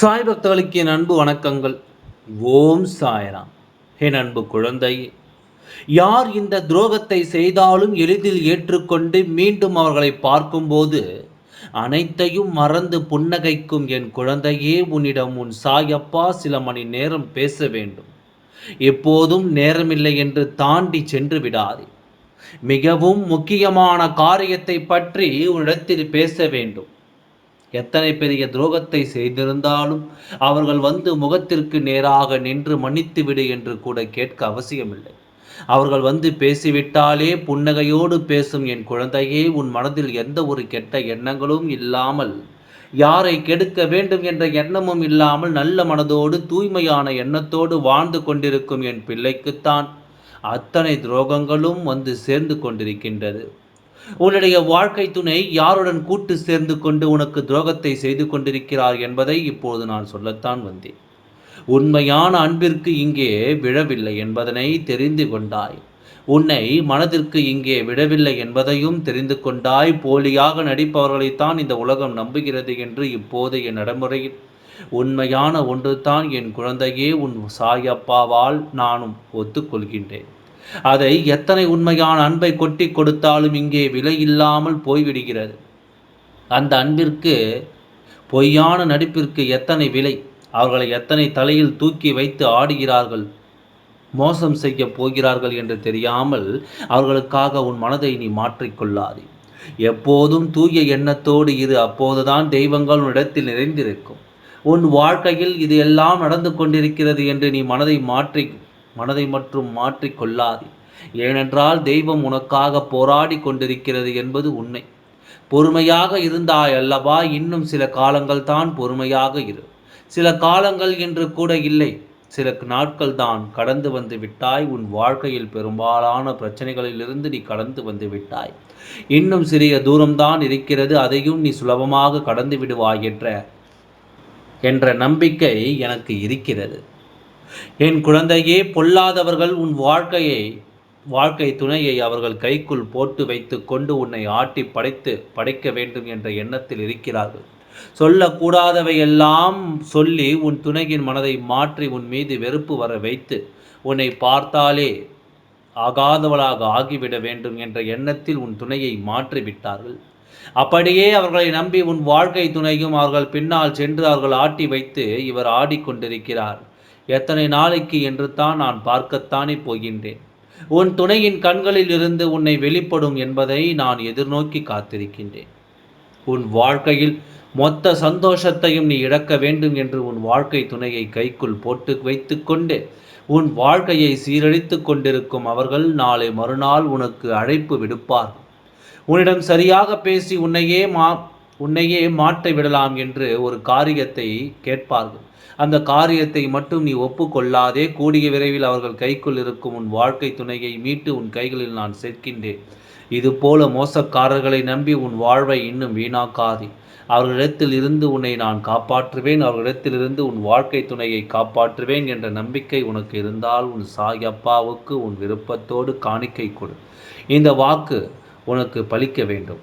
சாய் பக்தர்களுக்கு என் அன்பு வணக்கங்கள். ஓம் சாயராம். என் அன்பு குழந்தை யார் இந்த துரோகத்தை செய்தாலும் எளிதில் ஏற்றுக்கொண்டு மீண்டும் அவர்களை பார்க்கும்போது அனைத்தையும் மறந்து புன்னகைக்கும் என் குழந்தையே உன்னிடம் உன் சாயப்பா சில மணி நேரம் பேச வேண்டும். எப்போதும் நேரமில்லை என்று தாண்டி சென்று விடாதே. மிகவும் முக்கியமான காரியத்தை பற்றி உன்னிடத்தில் பேச வேண்டும். எத்தனை பெரிய துரோகத்தை செய்திருந்தாலும் அவர்கள் வந்து முகத்திற்கு நேராக நின்று மன்னித்துவிடு என்று கூட கேட்க அவசியமில்லை. அவர்கள் வந்து பேசிவிட்டாலே புன்னகையோடு பேசும் என் குழந்தையே உன் மனதில் எந்த ஒரு கெட்ட எண்ணங்களும் இல்லாமல் யாரை கெடுக்க வேண்டும் என்ற எண்ணமும் இல்லாமல் நல்ல மனதோடு தூய்மையான எண்ணத்தோடு வாழ்ந்து கொண்டிருக்கும் என் பிள்ளைக்குத்தான் அத்தனை துரோகங்களும் வந்து சேர்ந்து கொண்டிருக்கின்றது. உன்னுடைய வாழ்க்கை துணை யாருடன் கூட்டு சேர்ந்து கொண்டு உனக்கு துரோகத்தை செய்து கொண்டிருக்கிறார் என்பதை இப்போது நான் சொல்லத்தான் வந்தேன். உண்மையான அன்பிற்கு இங்கே விழவில்லை என்பதனை தெரிந்து கொண்டாய். உன்னை மனதிற்கு இங்கே விடவில்லை என்பதையும் தெரிந்து கொண்டாய். போலியாக நடிப்பவர்களைத்தான் இந்த உலகம் நம்புகிறது என்று இப்போதைய நடைமுறையில். உண்மையான ஒன்று தான் என் குழந்தையே உன் சாயப்பாவால் நானும் ஒத்துக்கொள்கின்றேன். அதை எத்தனை உண்மையான அன்பை கொட்டி கொடுத்தாலும் இங்கே விலை இல்லாமல் போய்விடுகிறது. அந்த அன்பிற்கு பொய்யான நடிப்பிற்கு எத்தனை விலை? அவர்களை எத்தனை தலையில் தூக்கி வைத்து ஆடுகிறார்கள்? மோசம் செய்ய போகிறார்கள் என்று தெரியாமல் அவர்களுக்காக உன் மனதை நீ மாற்றிக்கொள்ளாதே எப்போதும் தூய எண்ணத்தோடு இரு அப்போதுதான் தெய்வங்கள் உன்னிடத்தில் நிறைந்திருக்கும். உன் வாழ்க்கையில் இது எல்லாம் நடந்து கொண்டிருக்கிறது என்று நீ மனதை மாற்றி மனதை மற்றும் மாற்றிக்கொள்ளாது ஏனென்றால் தெய்வம் உனக்காக போராடி கொண்டிருக்கிறது என்பது உண்மை. பொறுமையாக இருந்தாய் அல்லவா? இன்னும் சில காலங்கள் தான் பொறுமையாக இரு. சில காலங்கள் என்று கூட இல்லை. சில நாட்கள் தான் கடந்து வந்து விட்டாய். உன் வாழ்க்கையில் பெரும்பாலான பிரச்சனைகளிலிருந்து நீ கடந்து வந்து விட்டாய். இன்னும் சிறிய தூரம்தான் இருக்கிறது. அதையும் நீ சுலபமாக கடந்து விடுவாய் என்ற என்ற நம்பிக்கை எனக்கு இருக்கிறது. என் குழந்தையே பொல்லாதவர்கள் உன் வாழ்க்கையை வாழ்க்கை துணையை அவர்கள் கைக்குள் போட்டு வைத்து கொண்டு உன்னை ஆட்டி படைத்து படைக்க வேண்டும் என்ற எண்ணத்தில் இருக்கிறார்கள். சொல்லக்கூடாதவையெல்லாம் சொல்லி உன் துணையின் மனதை மாற்றி உன் மீது வெறுப்பு வர வைத்து உன்னை பார்த்தாலே ஆகாதவளாக ஆகிவிட வேண்டும் என்ற எண்ணத்தில் உன் துணையை மாற்றி விட்டார்கள் அப்படியே அவர்களை நம்பி உன் வாழ்க்கை துணையும் அவர்கள் பின்னால் சென்று அவர்கள் ஆட்டி வைத்து இவர் ஆடிக்கொண்டிருக்கிறார். எத்தனை நாளைக்கு என்று தான் நான் பார்க்கத்தானே போகின்றேன்? உன் துணையின் கண்களில் இருந்து உன்னை வெளிப்படும் என்பதை நான் எதிர்நோக்கி காத்திருக்கின்றேன். உன் வாழ்க்கையில் மொத்த சந்தோஷத்தையும் நீ இழக்க வேண்டும் என்று உன் வாழ்க்கை துணையை கைக்குள் போட்டு வைத்துக்கொண்டு உன் வாழ்க்கையை சீரழித்து கொண்டிருக்கும் அவர்கள் நாளை மறுநாள் உனக்கு அழைப்பு விடுப்பார் உன்னிடம் சரியாக பேசி உன்னையே மா உன்னையே மாற்ற விடலாம் என்று ஒரு காரியத்தை கேட்பார்கள். அந்த காரியத்தை மட்டும் நீ ஒப்புக்கொள்ளாதே. கூடிய விரைவில் அவர்கள் கைக்குள் இருக்கும் உன் வாழ்க்கை துணையை மீட்டு உன் கைகளில் நான் சேர்க்கின்றேன். இது போல மோசக்காரர்களை நம்பி உன் வாழ்வை இன்னும் வீணாக்காதே. அவர்களிடத்தில் இருந்து உன்னை நான் காப்பாற்றுவேன். அவர்களிடத்திலிருந்து உன் வாழ்க்கை துணையை காப்பாற்றுவேன் என்ற நம்பிக்கை உனக்கு இருந்தால் உன் சாய் அப்பாவுக்கு உன் விருப்பத்தோடு காணிக்கை கொடு. இந்த வாக்கு உனக்கு பலிக்க வேண்டும்.